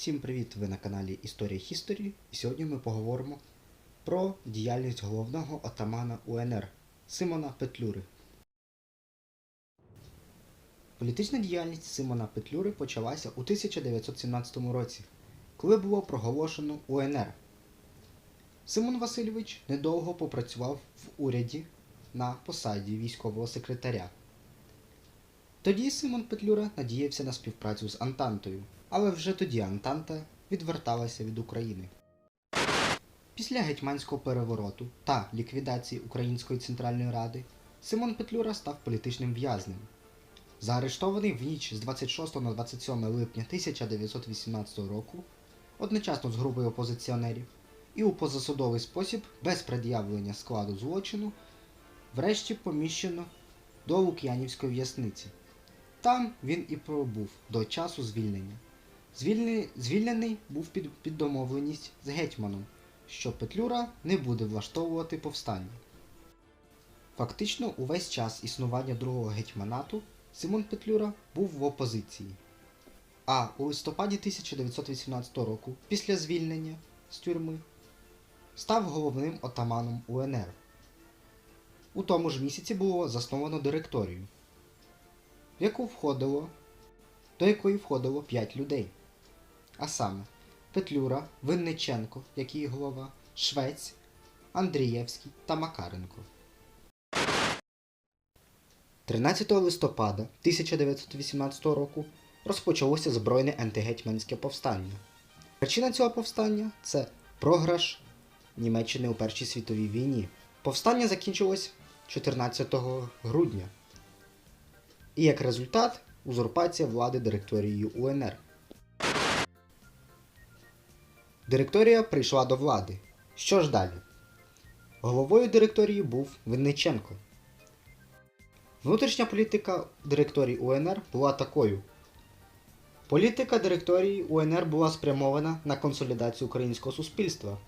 Всім привіт! Ви на каналі Історія Хісторі. І сьогодні ми поговоримо про діяльність головного отамана УНР Симона Петлюри. Політична діяльність Симона Петлюри почалася у 1917 році, коли було проголошено УНР. Симон Васильович недовго попрацював в уряді на посаді військового секретаря. Тоді Симон Петлюра надіявся на співпрацю з Антантою, але вже тоді Антанта відверталася від України. Після гетьманського перевороту та ліквідації Української Центральної Ради Симон Петлюра став політичним в'язнем. Заарештований в ніч з 26 на 27 липня 1918 року, одночасно з групою опозиціонерів, і у позасудовий спосіб, без пред'явлення складу злочину, врешті поміщено до Лук'янівської в'язниці. Там він і пробув до часу звільнення. Звільнений, звільнений був під, під домовленість з гетьманом, що Петлюра не буде влаштовувати повстання. Фактично, увесь час існування другого гетьманату Симон Петлюра був в опозиції. А у листопаді 1918 року, після звільнення з тюрми, став головним отаманом УНР. У тому ж місяці було засновано директорію, в яку входило, до якої входило 5 людей. А саме Петлюра, Винниченко, як її голова, Швець, Андрієвський та Макаренко. 13 листопада 1918 року розпочалося збройне антигетьманське повстання. Причина цього повстання це програш Німеччини у Першій світовій війні. Повстання закінчилось 14 грудня. І як результат узурпація влади директорією УНР. Директорія прийшла до влади. Що ж далі? Головою директорії був Винниченко. Внутрішня політика директорії УНР була такою. Політика директорії УНР була спрямована на консолідацію українського суспільства.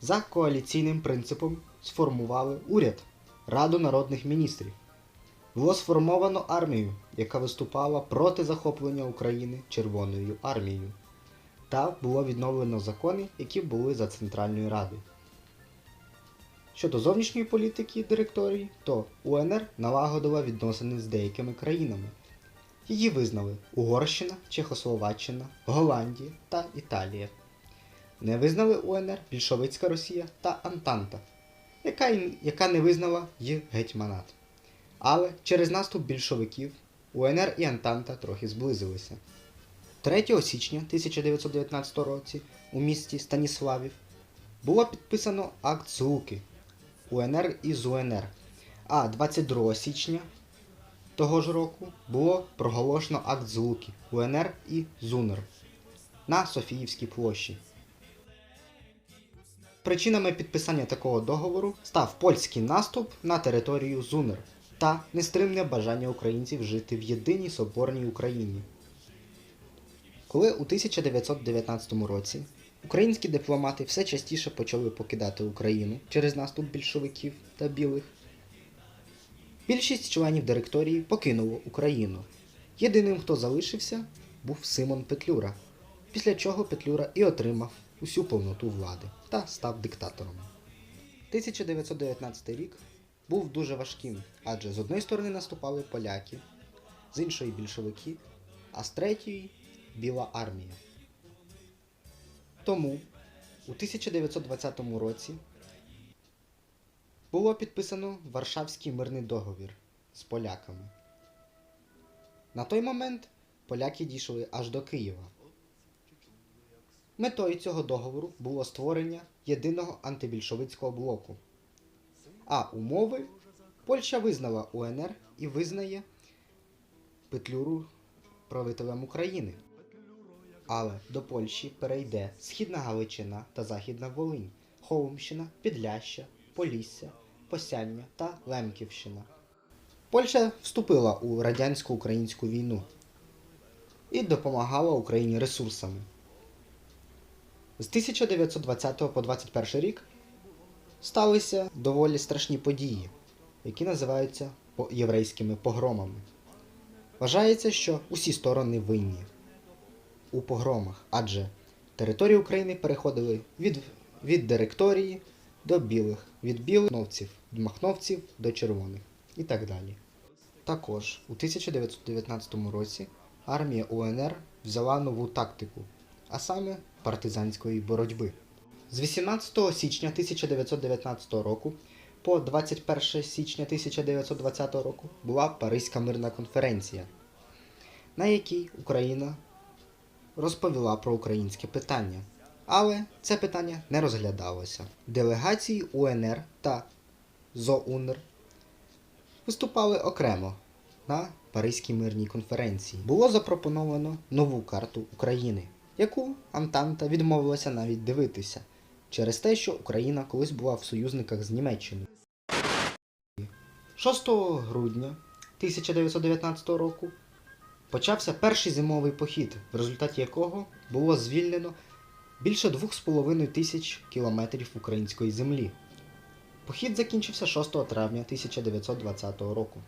За коаліційним принципом сформували уряд Раду народних міністрів. Було сформовано армію, яка виступала проти захоплення України Червоною армією. Та було відновлено закони, які були за Центральною Радою. Щодо зовнішньої політики директорії, то УНР налагодила відносини з деякими країнами. Її визнали Угорщина, Чехословаччина, Голландія та Італія. Не визнали УНР Більшовицька Росія та Антанта, яка, яка не визнала й гетьманат. Але через наступ більшовиків УНР і Антанта трохи зблизилися. 3 січня 1919 році у місті Станіславів було підписано акт злуки УНР із УНР, а 22 січня того ж року було проголошено акт злуки УНР і ЗУНР на Софіївській площі. Причинами підписання такого договору став польський наступ на територію ЗУНР та нестримне бажання українців жити в єдиній соборній Україні. Коли у 1919 році українські дипломати все частіше почали покидати Україну через наступ більшовиків та білих, більшість членів директорії покинуло Україну. Єдиним, хто залишився, був Симон Петлюра, після чого Петлюра і отримав усю повноту влади та став диктатором. 1919 рік був дуже важким, адже з одної сторони наступали поляки, з іншої більшовики, а з третьої Біла армія. Тому у 1920 році було підписано Варшавський мирний договір з поляками. На той момент поляки дійшли аж до Києва. Метою цього договору було створення єдиного антибільшовицького блоку. А умови Польща визнала УНР і визнає Петлюру правителем України. Але до Польщі перейде Східна Галичина та Західна Волинь, Холмщина, Підляща, Полісся, Посяння та Лемківщина. Польща вступила у радянсько-українську війну і допомагала Україні ресурсами. З 1920 по 21 рік сталися доволі страшні події, які називаються єврейськими погромами. Вважається, що усі сторони винні. у погромах, адже території України переходили від, від директорії до білих, від білих від махновців до червоних і так далі. Також у 1919 році армія УНР взяла нову тактику, а саме партизанської боротьби. З 18 січня 1919 року по 21 січня 1920 року була Паризька мирна конференція, на якій Україна розповіла про українське питання. Але це питання не розглядалося. Делегації УНР та ЗОУНР виступали окремо на Паризькій мирній конференції. Було запропоновано нову карту України, яку Антанта відмовилася навіть дивитися через те, що Україна колись була в союзниках з Німеччиною. 6 грудня 1919 року почався перший зимовий похід, в результаті якого було звільнено більше 2,5 тисяч кілометрів української землі. Похід закінчився 6 травня 1920 року.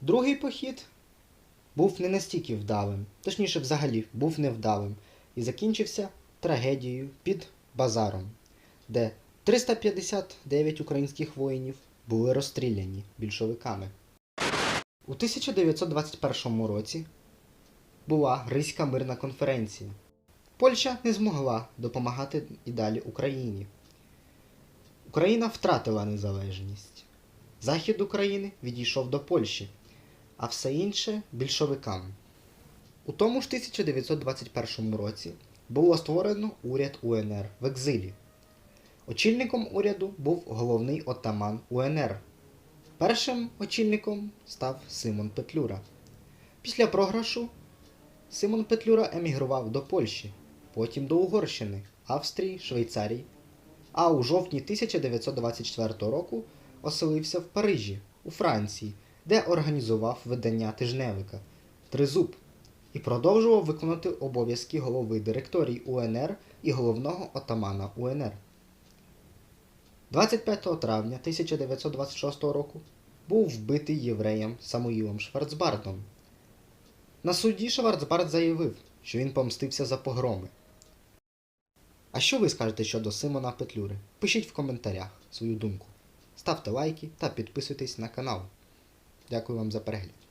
Другий похід був не настільки вдалим, точніше, взагалі був невдалим, і закінчився трагедією під базаром, де 359 українських воїнів були розстріляні більшовиками. У 1921 році була Ризька мирна конференція. Польща не змогла допомагати і далі Україні. Україна втратила незалежність. Захід України відійшов до Польщі, а все інше більшовикам. У тому ж 1921 році було створено уряд УНР в екзилі. Очільником уряду був головний отаман УНР. Першим очільником став Симон Петлюра. Після програшу Симон Петлюра емігрував до Польщі, потім до Угорщини, Австрії, Швейцарії, а у жовтні 1924 року оселився в Парижі, у Франції, де організував видання тижневика Тризуб і продовжував виконувати обов'язки голови директорії УНР і головного отамана УНР. 25 травня 1926 року був вбитий євреєм Самуїлом Шварцбардом. На суді Шварцбард заявив, що він помстився за погроми. А що ви скажете щодо Симона Петлюри? Пишіть в коментарях свою думку. Ставте лайки та підписуйтесь на канал. Дякую вам за перегляд.